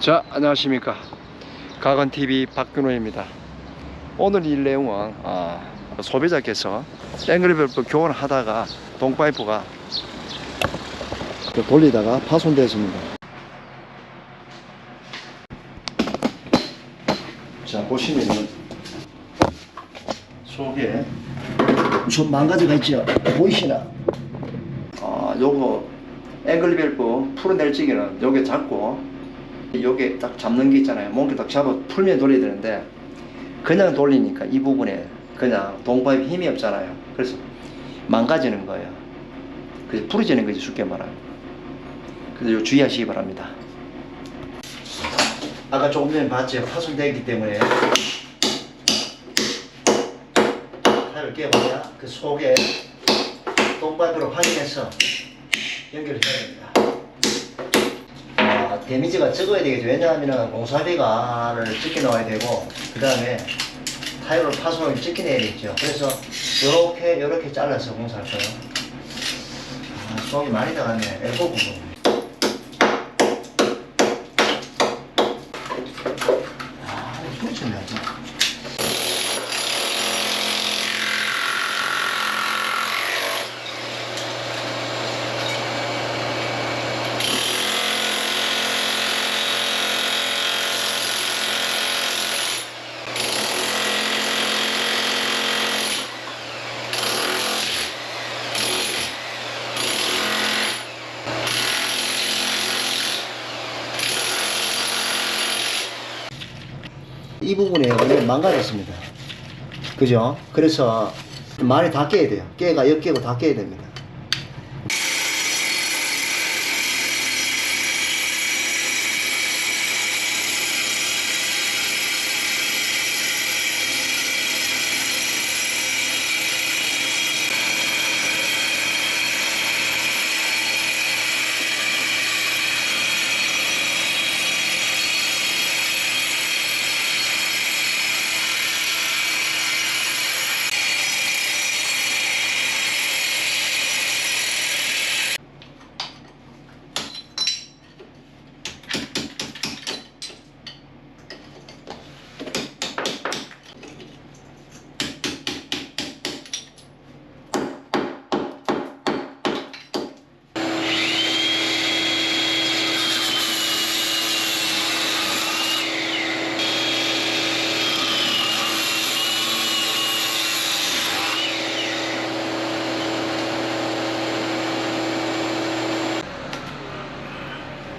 자 안녕하십니까 가건TV 박근호입니다 오늘 일 내용은 아, 소비자께서 땡그리밸브 교환하다가 동파이프가 돌리다가 파손되었습니다 자 보시면은 속에 우선 망가져가 있죠. 보이시나? 아 요거 앵글밸브 풀어낼 적에는 요게 잡고 요게 딱 잡는 게 있잖아요. 몽키 딱 잡아 풀면 돌려야 되는데 그냥 돌리니까 이 부분에 그냥 동파입 힘이 없잖아요. 그래서 망가지는 거예요. 그래서 풀어지는 거지 쉽게 말하면. 그래서 요 주의하시기 바랍니다. 아까 조금 전에 봤죠 파손되기 때문에. 타를 깨보자 그 속에 동파입으로 확인해서 연결해야 됩니다. 아, 데미지가 적어야 되겠죠. 왜냐하면 공사비가를 찍혀 나와야 되고, 그 다음에 타이로 파손을 찍혀 내야겠죠. 그래서 요렇게 잘라서 공사할 거예요. 아, 속이 많이 나갔네. 엘보 부분. 아, 소리 좀 나지. 이 부분에 원래 망가졌습니다. 그죠? 그래서 많이 다 깨야 돼요. 깨가 역 깨고 다 깨야 됩니다.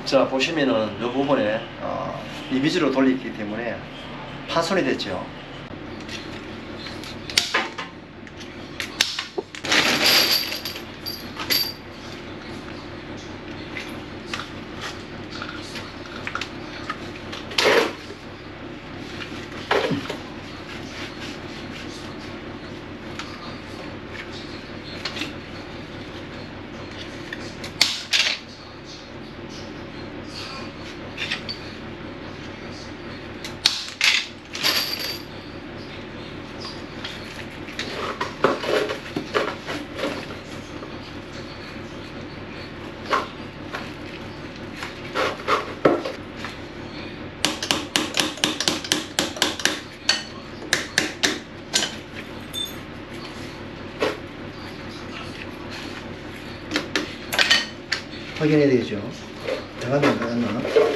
자 보시면은 이 부분에 어, 이미지로 돌리기 때문에 파손이 됐죠. 확인해야 되죠. 나갔나 안 나갔나?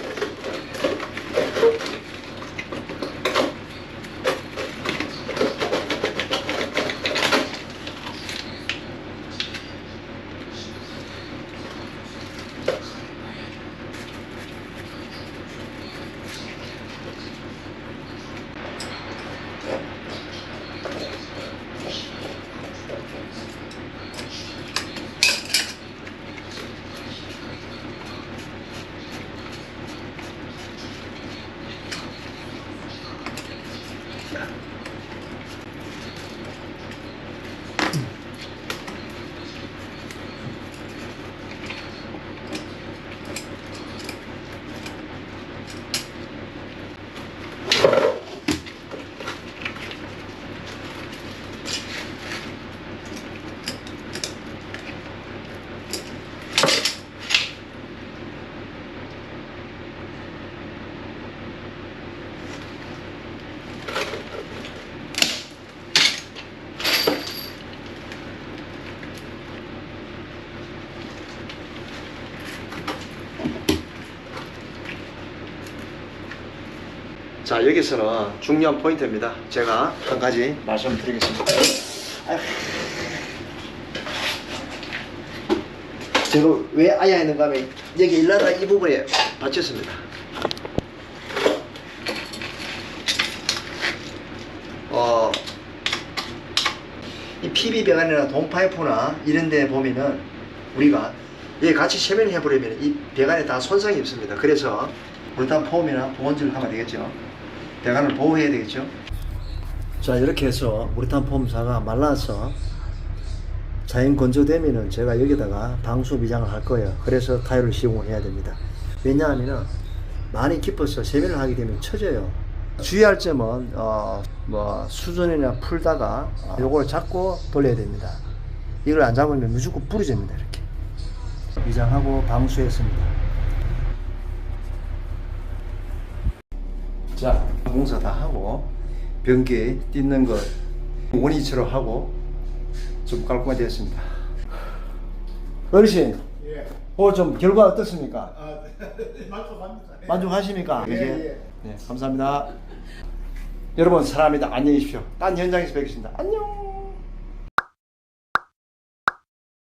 Yeah. 자 여기서는 중요한 포인트입니다. 제가 한 가지 말씀드리겠습니다. 제가 왜 아야 했는가 하면 여기 일라다 이 부분에 받쳤습니다. 어, 이 PB 배관이나 동파이프나 이런 데 보면은 우리가 여기 같이 세면을 해버리면 이 배관에 다 손상이 없습니다. 그래서 물탄 폼이나 보온질을 하면 되겠죠. 배관을 보호해야 되겠죠. 자 이렇게 해서 우리탄 폼사가 말라서 자연 건조되면은 제가 여기다가 방수 미장을 할 거예요. 그래서 타일을 시공을 해야 됩니다. 왜냐하면은 많이 깊어서 세면을 하게 되면 처져요. 주의할 점은 어, 뭐 수전이나 풀다가 어, 요걸 잡고 돌려야 됩니다. 이걸 안 잡으면 무조건 부러집니다. 이렇게 미장하고 방수했습니다. 자 공사 다 하고 변기 뜯는 것 원위치로 하고 좀 깔끔하게 되었습니다. 어르신, 예. 오늘 좀 결과 어떻습니까? 아, 만족합니다. 만족하십니까? 예? 예. 네, 감사합니다. 여러분 사랑합니다. 안녕히 계십시오. 딴 현장에서 뵙겠습니다. 안녕.